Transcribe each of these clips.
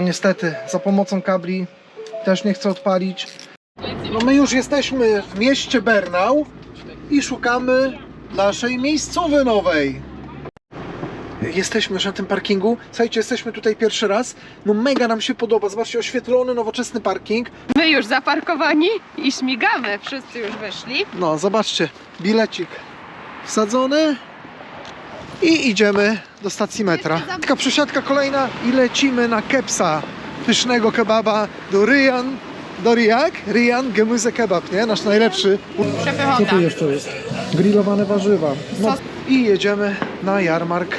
Niestety, za pomocą kabli też nie chcę odpalić. No my już jesteśmy w mieście Bernau i szukamy naszej miejscowy nowej. Jesteśmy już na tym parkingu. Słuchajcie, jesteśmy tutaj pierwszy raz. No mega nam się podoba. Zobaczcie, oświetlony, nowoczesny parking. My już zaparkowani i śmigamy. Wszyscy już wyszli. No, zobaczcie, bilecik wsadzony i idziemy do stacji metra. Taka przesiadka kolejna i lecimy na kepsa, pysznego kebaba do Ryan. Do Riak? Ryan Gemüse Kebab, nie? Nasz najlepszy. Co tu jeszcze jest? Grillowane warzywa. No, I jedziemy na jarmark.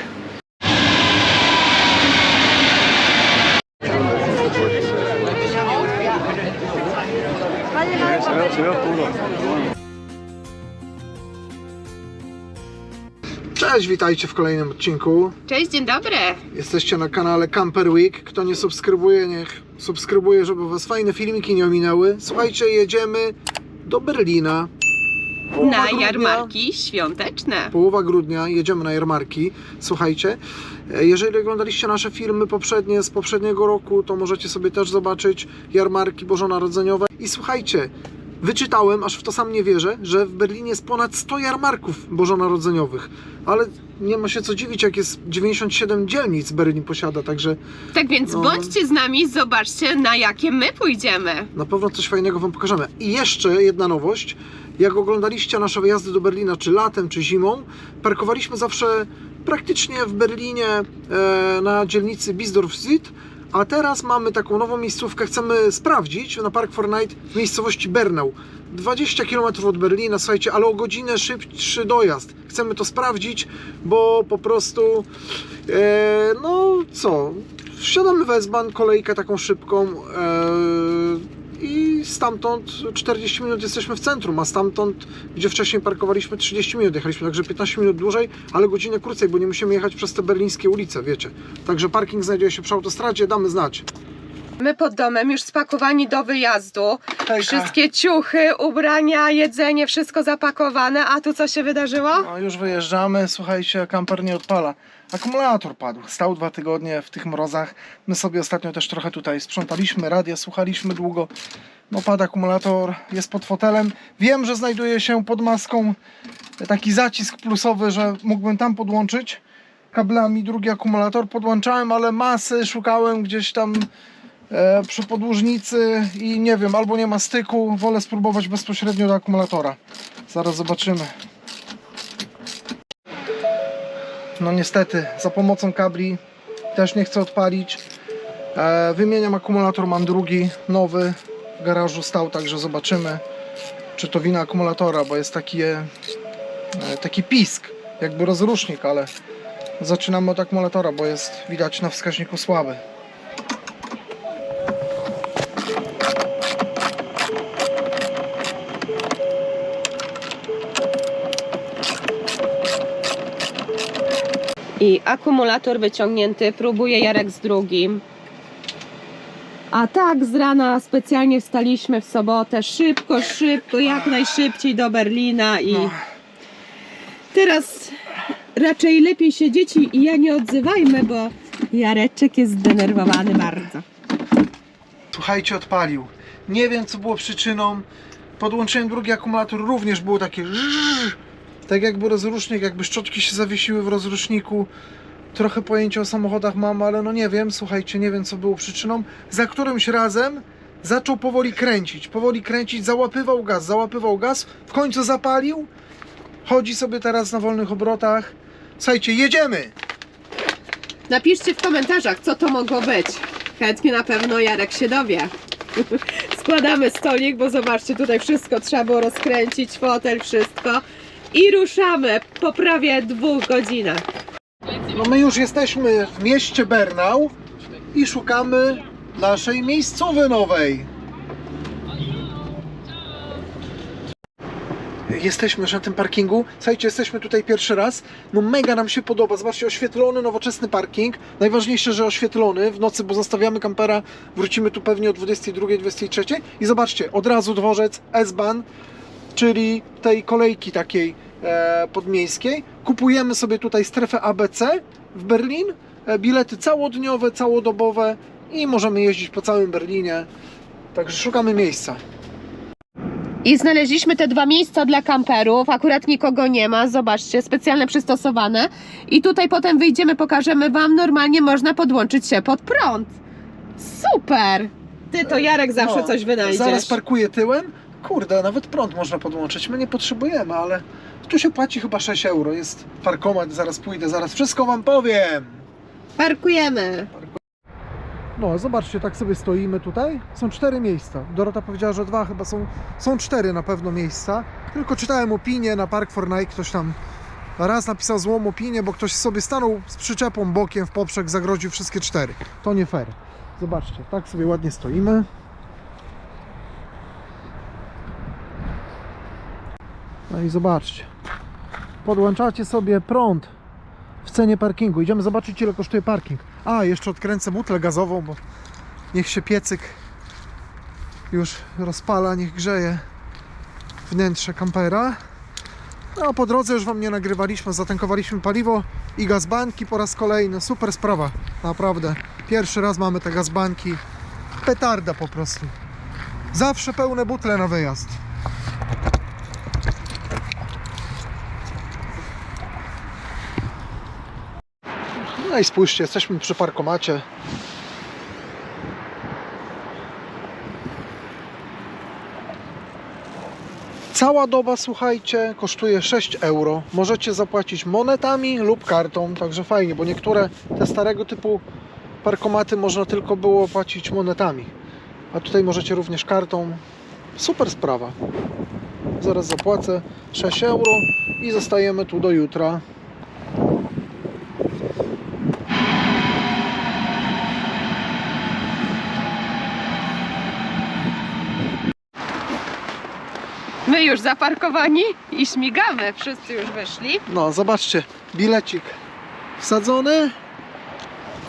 Cześć, witajcie w kolejnym odcinku. Cześć, dzień dobry. Jesteście na kanale Camper Week. Kto nie subskrybuje, niech subskrybuje, żeby was fajne filmiki nie ominęły. Słuchajcie, jedziemy do Berlina. Połowa Na grudnia. jarmarki świąteczne. Połowa grudnia jedziemy na jarmarki. Słuchajcie, e, jeżeli oglądaliście nasze filmy poprzednie z poprzedniego roku, to możecie sobie też zobaczyć jarmarki bożonarodzeniowe. I słuchajcie, wyczytałem, aż w to sam nie wierzę, że w Berlinie jest ponad 100 jarmarków bożonarodzeniowych. Ale nie ma się co dziwić, jak jest 97 dzielnic Berlin posiada, także Tak więc No. bądźcie z nami, zobaczcie na jakie my pójdziemy. na pewno coś fajnego Wam pokażemy. I jeszcze jedna nowość. Jak oglądaliście nasze wyjazdy do Berlina, czy latem, czy zimą, parkowaliśmy zawsze praktycznie w Berlinie e, na dzielnicy Bisdorf Süd, a teraz mamy taką nową miejscówkę, chcemy sprawdzić na Park for Night w miejscowości Bernau. 20 km od Berlina, słuchajcie, ale o godzinę szybszy dojazd. Chcemy to sprawdzić, bo po prostu, e, no co, wsiadamy w S-Bahn, kolejkę taką szybką e, i stamtąd 40 minut jesteśmy w centrum, a stamtąd, gdzie wcześniej parkowaliśmy 30 minut, jechaliśmy także 15 minut dłużej, ale godzinę krócej, bo nie musimy jechać przez te berlińskie ulice, wiecie. Także parking znajduje się przy autostradzie, damy znać. My pod domem już spakowani do wyjazdu. Hejka. Wszystkie ciuchy, ubrania, jedzenie, wszystko zapakowane. A tu co się wydarzyło? No już wyjeżdżamy, słuchajcie, kamper nie odpala. Akumulator padł, stał dwa tygodnie w tych mrozach. My sobie ostatnio też trochę tutaj sprzątaliśmy, radia słuchaliśmy długo. No padł akumulator, jest pod fotelem. Wiem, że znajduje się pod maską taki zacisk plusowy, że mógłbym tam podłączyć kablami drugi akumulator. Podłączałem, ale masy szukałem gdzieś tam e, przy podłużnicy i nie wiem, albo nie ma styku. Wolę spróbować bezpośrednio do akumulatora. Zaraz zobaczymy. No niestety, za pomocą kabli też nie chcę odpalić. E, wymieniam akumulator, mam drugi, nowy. Garażu stał, także zobaczymy, czy to wina akumulatora, bo jest taki, e, taki pisk, jakby rozrusznik, ale zaczynamy od akumulatora, bo jest widać na wskaźniku słaby. I akumulator wyciągnięty, próbuje Jarek z drugim. A tak z rana specjalnie wstaliśmy w sobotę, szybko, szybko, jak najszybciej do Berlina i No. teraz raczej lepiej się dzieci i ja nie odzywajmy, bo Jareczek jest zdenerwowany bardzo. Słuchajcie, odpalił. Nie wiem, co było przyczyną. Podłączyłem drugi akumulator, również było takie żrrr, tak jakby rozrusznik, jakby szczotki się zawiesiły w rozruszniku. Trochę pojęcia o samochodach mam, ale no nie wiem, słuchajcie, nie wiem, co było przyczyną. Za którymś razem zaczął powoli kręcić, powoli kręcić, załapywał gaz, załapywał gaz, w końcu zapalił. Chodzi sobie teraz na wolnych obrotach. Słuchajcie, jedziemy! Napiszcie w komentarzach, co to mogło być. Chętnie na pewno Jarek się dowie. Składamy stolik, bo zobaczcie, tutaj wszystko trzeba było rozkręcić, fotel, wszystko. I ruszamy po prawie dwóch godzinach. No my już jesteśmy w mieście Bernau i szukamy naszej miejscowy nowej. Jesteśmy już na tym parkingu. Słuchajcie, jesteśmy tutaj pierwszy raz. No mega nam się podoba. Zobaczcie, oświetlony, nowoczesny parking. Najważniejsze, że oświetlony w nocy, bo zostawiamy kampera. Wrócimy tu pewnie o 22, 23. I zobaczcie, od razu dworzec S-Bahn, czyli tej kolejki takiej podmiejskiej. Kupujemy sobie tutaj strefę ABC w Berlin. E, bilety całodniowe, całodobowe i możemy jeździć po całym Berlinie. Także szukamy miejsca. I znaleźliśmy te dwa miejsca dla kamperów. Akurat nikogo nie ma. Zobaczcie, specjalnie przystosowane. I tutaj potem wyjdziemy, pokażemy Wam. Normalnie można podłączyć się pod prąd. Super! Ty to Jarek zawsze No, coś wynajdziesz. Zaraz parkuję tyłem. Kurde, nawet prąd można podłączyć. My nie potrzebujemy, ale tu się płaci chyba 6 euro. Jest parkomat, zaraz pójdę, zaraz wszystko Wam powiem. Parkujemy. No, zobaczcie, tak sobie stoimy tutaj. Są cztery miejsca. Dorota powiedziała, że dwa, chyba są, są cztery na pewno miejsca. Tylko czytałem opinię na Park for ktoś tam raz napisał złą opinię, bo ktoś sobie stanął z przyczepą bokiem w poprzek, zagrodził wszystkie cztery. To nie fair. Zobaczcie, tak sobie ładnie stoimy. No i zobaczcie. Podłączacie sobie prąd w cenie parkingu. Idziemy zobaczyć, ile kosztuje parking. A, jeszcze odkręcę butlę gazową, bo niech się piecyk już rozpala, niech grzeje wnętrze kampera. No a po drodze już Wam nie nagrywaliśmy, zatankowaliśmy paliwo i gazbanki po raz kolejny. Super sprawa, naprawdę. Pierwszy raz mamy te gazbanki. Petarda po prostu. Zawsze pełne butle na wyjazd. No i spójrzcie, jesteśmy przy parkomacie. Cała doba, słuchajcie, kosztuje 6 euro. Możecie zapłacić monetami lub kartą, także fajnie, bo niektóre te starego typu parkomaty można tylko było płacić monetami. A tutaj możecie również kartą. Super sprawa. Zaraz zapłacę 6 euro i zostajemy tu do jutra. My już zaparkowani i śmigamy. Wszyscy już wyszli. No, zobaczcie, bilecik wsadzony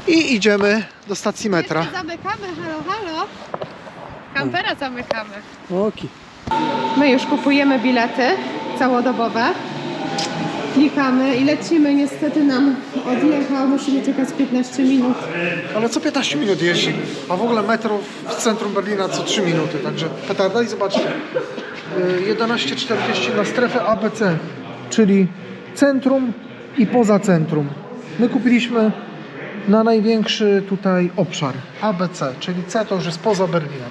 i idziemy do stacji metra. Jeszcze zamykamy, halo, halo. Kampera zamykamy. Oki. My już kupujemy bilety całodobowe. Klikamy i lecimy. Niestety nam odjechał. Musimy czekać 15 minut. Ale co 15 minut jeździ, a w ogóle metro w centrum Berlina co 3 minuty, także petarda i zobaczcie. Y, 11.40 na strefę ABC, czyli centrum i poza centrum. My kupiliśmy na największy tutaj obszar ABC, czyli C to już jest poza Berlinem.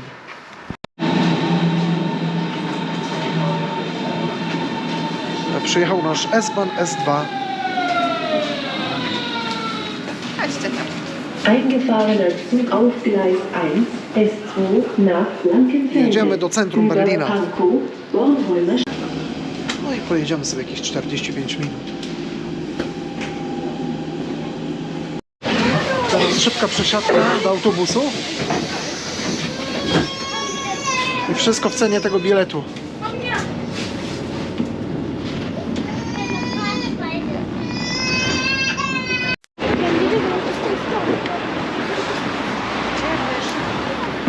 Przyjechał nasz S-Bahn S2 Chodźcie. Eingefahrener Zug auf Gleis 1, S2 nach Blankenfelde. Jedziemy do centrum Berlina. No i pojedziemy sobie jakieś 45 minut. Teraz szybka przesiadka do autobusu. I wszystko w cenie tego biletu.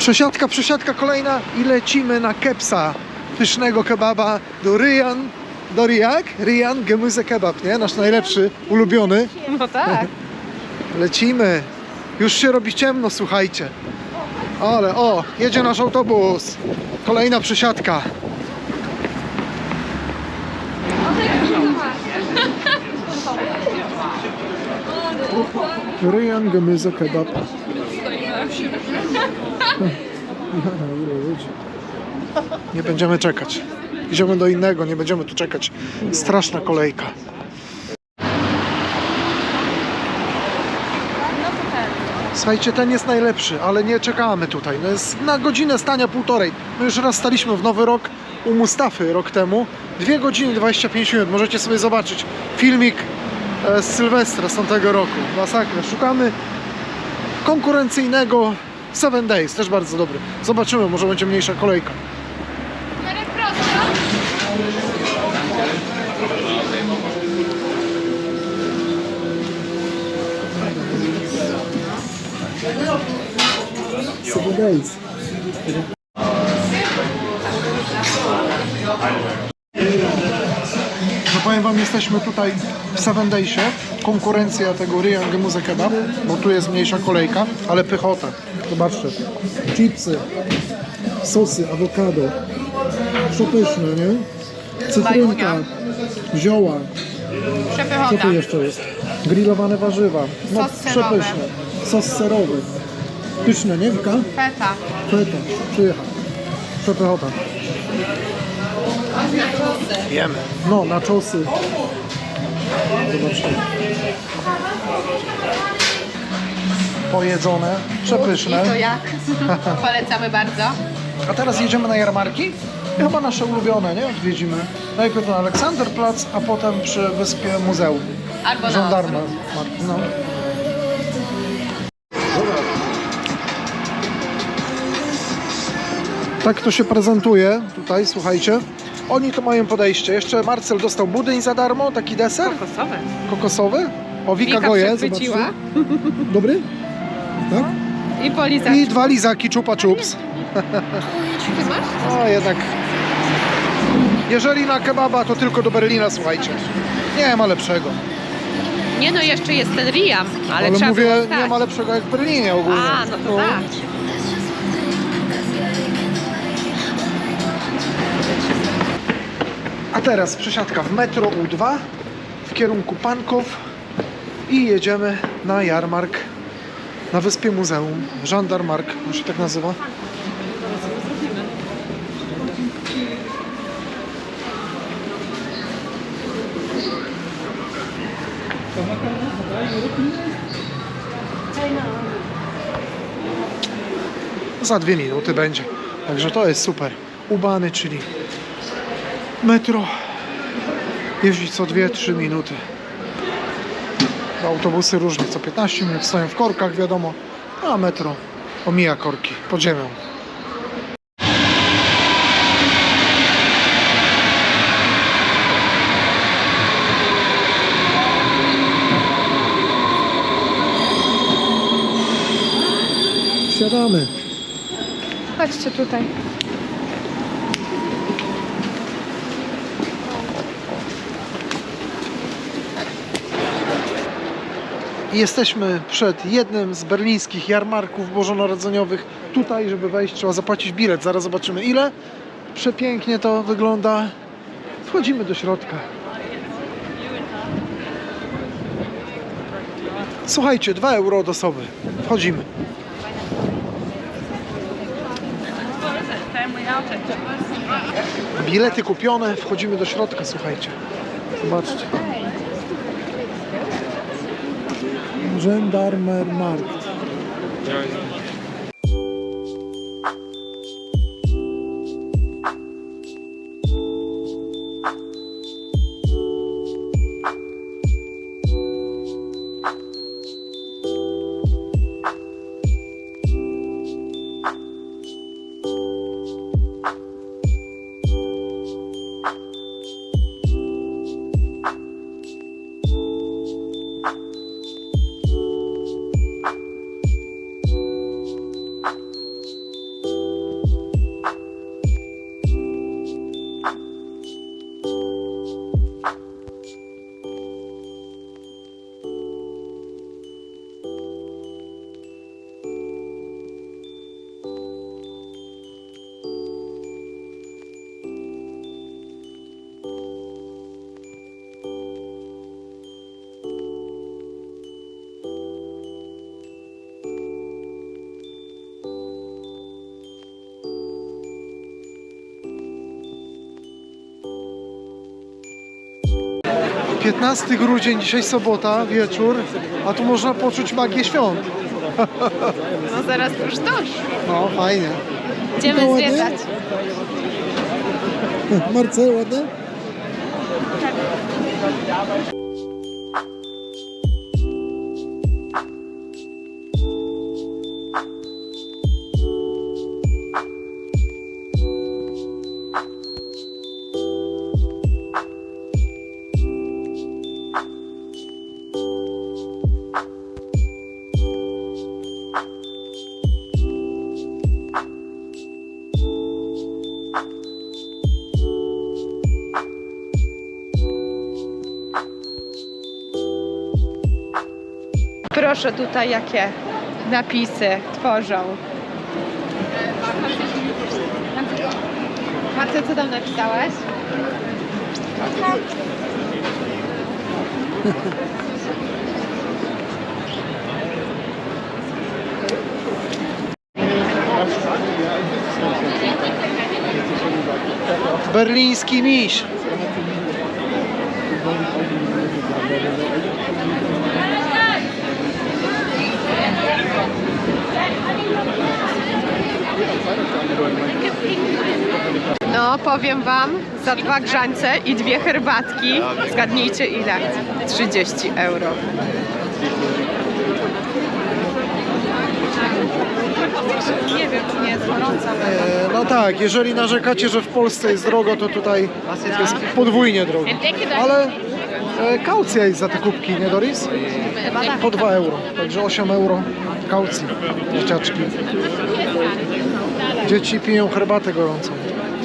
Przesiadka, przesiadka kolejna i lecimy na kepsa pysznego kebaba do Rian. Do Riak? Rian Gemüse Kebab, nie? Nasz najlepszy, ulubiony. No tak. Lecimy. Już się robi ciemno, słuchajcie. Ale o, jedzie nasz autobus. Kolejna przesiadka. Ryjan Gemüse Kebab. Nie będziemy czekać. Idziemy do innego, nie będziemy tu czekać. Straszna kolejka. Słuchajcie, ten jest najlepszy, ale nie czekamy tutaj. No jest na godzinę stania półtorej. My już raz staliśmy w Nowy Rok u Mustafy rok temu. Dwie godziny 25 minut. Możecie sobie zobaczyć filmik e, z Sylwestra z tamtego roku. Masakra. Szukamy konkurencyjnego Seven Days, też bardzo dobry. Zobaczymy, może będzie mniejsza kolejka. Prosto. Seven Days. Wam, jesteśmy tutaj w Seven Daysie, konkurencja tego Ryang Gemüse Kebab, bo tu jest mniejsza kolejka, ale pychota. Zobaczcie, chipsy, sosy, awokado, przepyszne, nie? Cytrynka, zioła, co Przepychota. tu jeszcze jest? Grillowane warzywa, no Sos serowy. przepyszne, sos serowy, pyszne, nie Wika? Feta. Feta, przyjechał, przepychota. Jemy. No, na czosy. Zobaczcie. Pojedzone, przepyszne. I to jak? Polecamy bardzo. A teraz jedziemy na jarmarki. Chyba nasze ulubione, nie? Odwiedzimy. Najpierw na Aleksanderplatz, a potem przy wyspie muzeum. Albo na Żandarma. No. Tak to się prezentuje tutaj, słuchajcie. Oni to mają podejście. Jeszcze Marcel dostał budyń za darmo, taki deser Kokosowe. kokosowy. O, Wika, Wika goje, przechwyciła. zobaczcie. Dobry? Tak? I polizać. I dwa lizaki czupa. Ty masz? O, jednak. Jeżeli na kebaba, to tylko do Berlina, słuchajcie. Nie ma lepszego. Nie no, jeszcze jest ten Riam, ale, Ale trzeba mówię, było nie ma lepszego jak w Berlinie ogólnie. A, no to tak. A teraz przesiadka w metro U2 w kierunku Pankow i jedziemy na jarmark na wyspie muzeum. Żandarmark, on się tak nazywa. Za dwie minuty będzie. Także to jest super. Ubany, czyli metro jeździ co 2-3 minuty. Autobusy różnie, co 15 minut stoją w korkach, wiadomo, a metro omija korki pod ziemią. Wsiadamy. Chodźcie tutaj. Jesteśmy przed jednym z berlińskich jarmarków bożonarodzeniowych. Tutaj, żeby wejść, trzeba zapłacić bilet. Zaraz zobaczymy ile. Przepięknie to wygląda. Wchodzimy do środka. Słuchajcie, 2 euro od osoby. Wchodzimy. Bilety kupione, wchodzimy do środka, słuchajcie. Zobaczcie. Gendarmermarkt. Piętnasty grudzień, dzisiaj sobota, wieczór, a tu można poczuć magię świąt. No zaraz już toż. No, fajnie. Idziemy To ładnie? zwiedzać. Marcel, ładne? Proszę tutaj jakie napisy tworzą. Marta, co tam napisałaś? Berliński miś. Powiem Wam, za dwa grzańce i dwie herbatki, zgadnijcie ile? 30 euro. Nie wiem, czy nie jest gorąca. E, No tak, jeżeli narzekacie, że w Polsce jest drogo, to tutaj jest podwójnie drogo. Ale e, kaucja jest za te kubki, nie Doris? Po 2 euro, także 8 euro kaucji, dzieciaczki. Dzieci piją herbatę gorącą.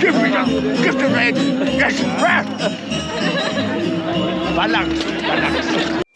Give me the, give the red. Yes, rrr. Balance, balance.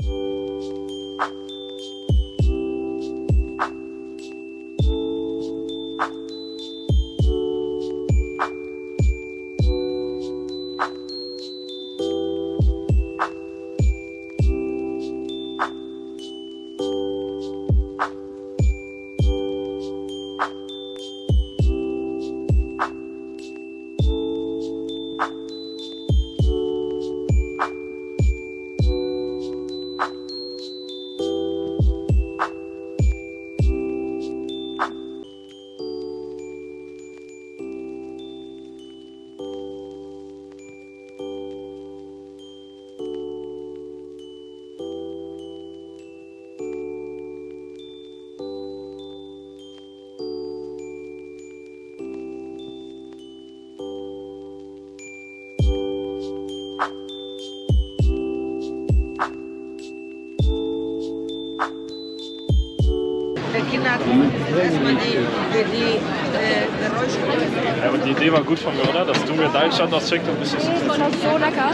Goed van mir, oder? Dass du mir deinen Standort schickst und bist. Nee, ich so lecker.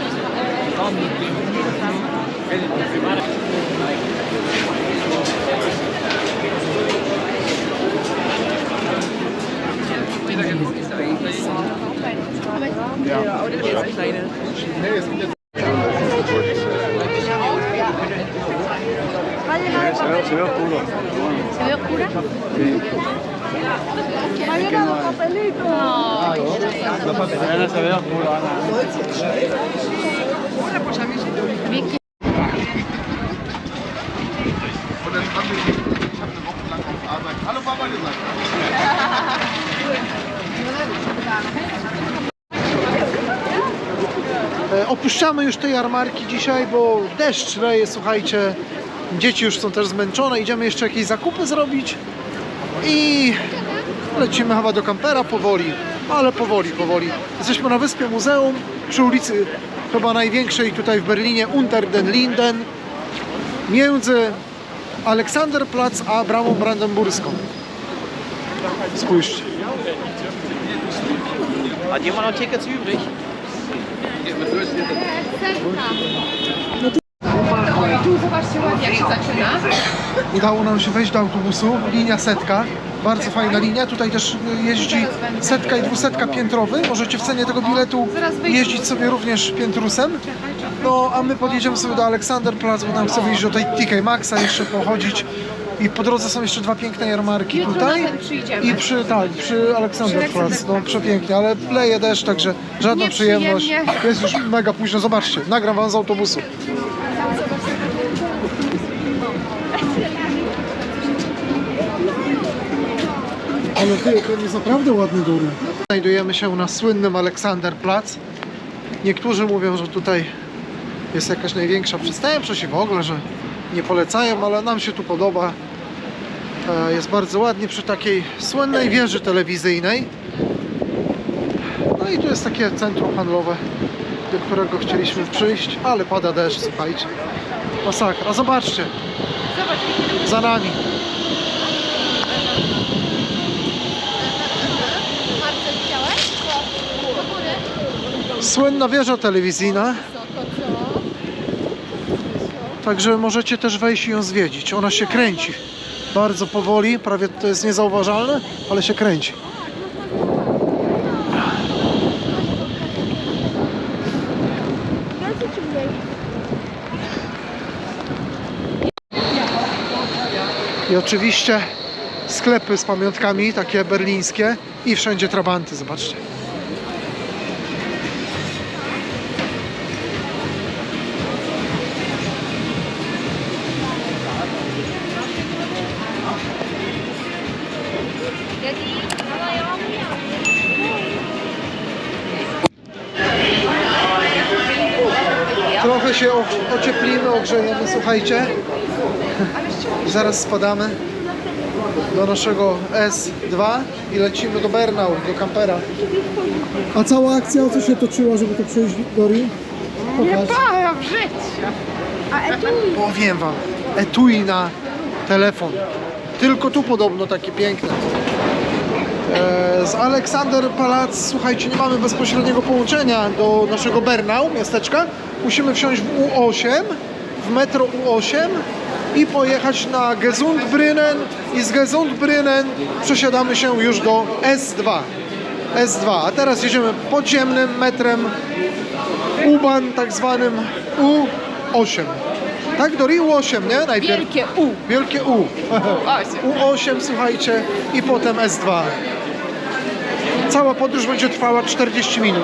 Ja. Ja. Nee, es Se ve oscuro. ¿Se ve oscura? Se ve oscuro, E, Opuszczamy już te jarmarki dzisiaj, bo deszcz leje, słuchajcie. Dzieci już są też zmęczone, idziemy jeszcze jakieś zakupy zrobić i lecimy chyba do kampera powoli, ale powoli, powoli. Jesteśmy na wyspie muzeum przy ulicy chyba największej tutaj w Berlinie, Unter den Linden, między Aleksanderplatz a Bramą Brandenburską. Spójrzcie. Hat jemand noch Tickets übrig? Tu zobaczcie ładnie jak się zaczyna. Udało nam się wejść do autobusu, linia setka, bardzo fajna linia, tutaj też jeździ setka i dwusetka piętrowy, możecie w cenie tego biletu jeździć sobie również piętrusem. No a my podjedziemy sobie do Aleksanderplatz, bo tam chcę wyjść do tej TK Maxa, jeszcze pochodzić. I po drodze są jeszcze dwa piękne jarmarki Jutro tutaj. I przy, tak, przy Aleksanderplatz. No przepięknie, ale leje deszcz, także żadna przyjemność. Jest już mega późno, zobaczcie, nagram wam z autobusu. Ale ty, to jest naprawdę ładny dór. Znajdujemy się na słynnym Aleksanderplatz. Niektórzy mówią, że tutaj jest jakaś największa przestępczość i w ogóle, że nie polecają, ale nam się tu podoba. E, Jest bardzo ładnie przy takiej słynnej wieży telewizyjnej. No i tu jest takie centrum handlowe, do którego chcieliśmy przyjść, ale pada deszcz, słuchajcie. Masakra. Zobaczcie. Za nami. Marcel, widziałeś? Do góry. Słynna wieża telewizyjna. Także możecie też wejść i ją zwiedzić. Ona się kręci. Bardzo powoli, prawie to jest niezauważalne, ale się kręci. I oczywiście sklepy z pamiątkami, takie berlińskie i wszędzie trabanty, zobaczcie. Słuchajcie. Zaraz spadamy do naszego S2 i lecimy do Bernau, do kampera. A cała akcja o co się toczyła, żeby to przejść, Dori? Nie Powiem życie. Powiem wam, etui na telefon. Tylko tu podobno takie piękne. E, Z Aleksander Palac, słuchajcie, nie mamy bezpośredniego połączenia do naszego Bernau, miasteczka. Musimy wsiąść w U8, w metro U8 i pojechać na Gesundbrunnen i z Gesundbrunnen przesiadamy się już do S2. S2, a teraz jedziemy podziemnym metrem U-Bahn, tak zwanym U8. Tak, Dori U8, nie? Najpierw. Wielkie U. Wielkie U. U8, słuchajcie, i potem S2. Cała podróż będzie trwała 40 minut.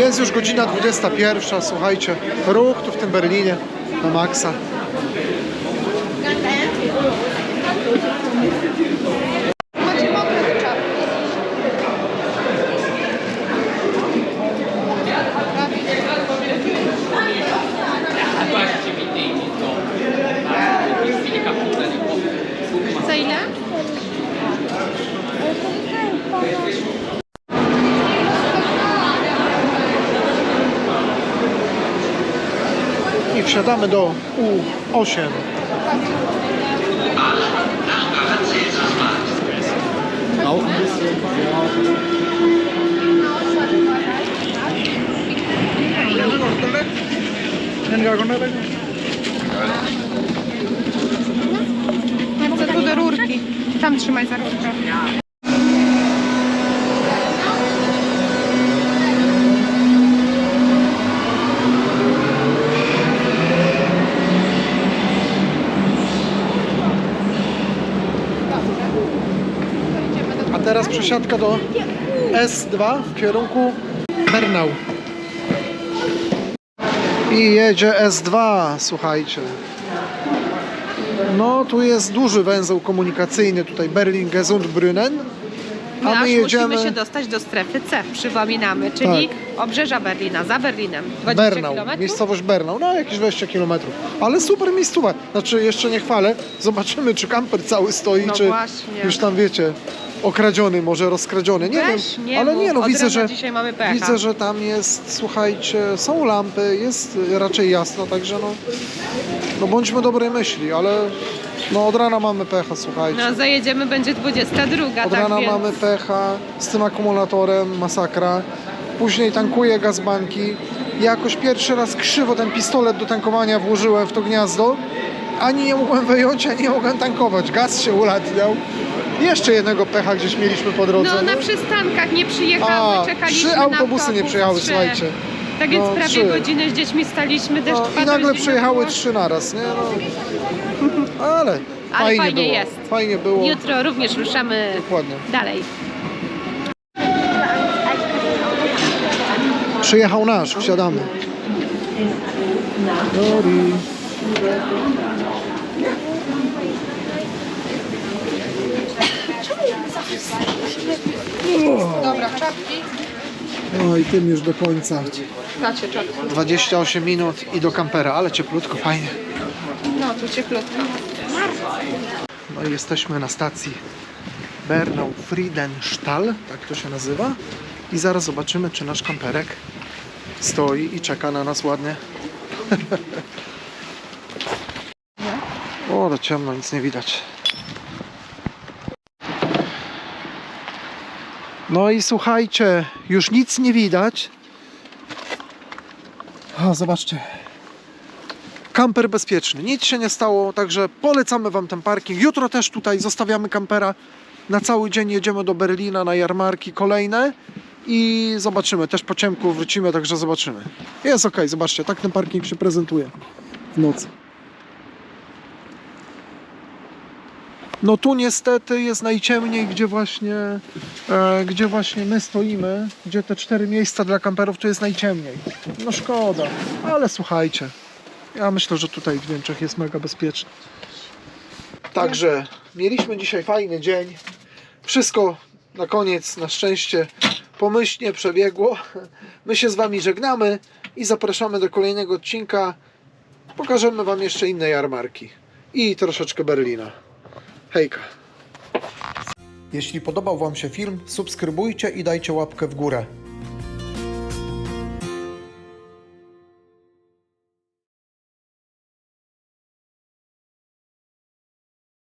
Jest już godzina 21, słuchajcie. Ruch tu w tym Berlinie na maksa. Wsiadamy do U8. Chcę tu do rurki. Tam trzymaj za rurkę. A teraz przesiadka do S2 w kierunku Bernau. I jedzie S2, słuchajcie. No, tu jest duży węzeł komunikacyjny, tutaj Berlin-Gesundbrunnen. A Nasz my jedziemy musimy się dostać do strefy C, przypominamy, czyli obrzeża Berlina, za Berlinem. 20 Bernau, km. miejscowość Bernau, no jakieś 20 km. Ale super miejscowa. Znaczy, jeszcze nie chwalę, zobaczymy, czy kamper cały stoi, No czy właśnie. już tam wiecie, okradziony, może rozkradziony. Nie Weź, wiem, nie ale mów. nie, no widzę, że widzę, że tam jest, słuchajcie, są lampy, jest raczej jasno, także no, no bądźmy dobrej myśli, ale no od rana mamy pecha, słuchajcie. No zajedziemy, będzie 22, Od tak rana więc... mamy pecha z tym akumulatorem, masakra. Później tankuję gazbanki. Jakoś pierwszy raz krzywo ten pistolet do tankowania włożyłem w to gniazdo. Ani nie mogłem wyjąć, ani nie mogłem tankować. Gaz się ulatniał. Jeszcze jednego pecha gdzieś mieliśmy po drodze. No na przystankach nie przyjechały, A, czekaliśmy trzy na autobusy nie autobus, przyjechały, trzy. słuchajcie. Tak więc No, prawie trzy. godzinę z dziećmi staliśmy, deszcz No, I nagle nie przyjechały było. trzy naraz, nie? No. Ale, fajnie, fajnie było. jest. Fajnie było. Jutro również ruszamy Dokładnie. dalej. Przyjechał nasz, wsiadamy. Dobra, czapki. No i tym już do końca. Macie czapki. 28 minut i do kampera, ale cieplutko, fajnie. No, tu cieplutko. No i jesteśmy na stacji Bernau Friedenstall, tak to się nazywa. I zaraz zobaczymy, czy nasz kamperek stoi i czeka na nas ładnie. o, to ciemno, nic nie widać. No i słuchajcie, już nic nie widać. A, zobaczcie. Kamper bezpieczny, nic się nie stało, także polecamy Wam ten parking. Jutro też tutaj zostawiamy kampera. Na cały dzień jedziemy do Berlina na jarmarki kolejne i zobaczymy. Też po ciemku wrócimy, także zobaczymy. Jest ok, zobaczcie, tak ten parking się prezentuje w nocy. No tu niestety jest najciemniej, gdzie właśnie, e, gdzie właśnie my stoimy, gdzie te cztery miejsca dla kamperów, tu jest najciemniej. No szkoda, ale słuchajcie, ja myślę, że tutaj w Niemczech jest mega bezpiecznie. Także mieliśmy dzisiaj fajny dzień. Wszystko na koniec, na szczęście, pomyślnie przebiegło. My się z Wami żegnamy i zapraszamy do kolejnego odcinka. Pokażemy Wam jeszcze inne jarmarki i troszeczkę Berlina. Hejka! Jeśli podobał Wam się film, subskrybujcie i dajcie łapkę w górę.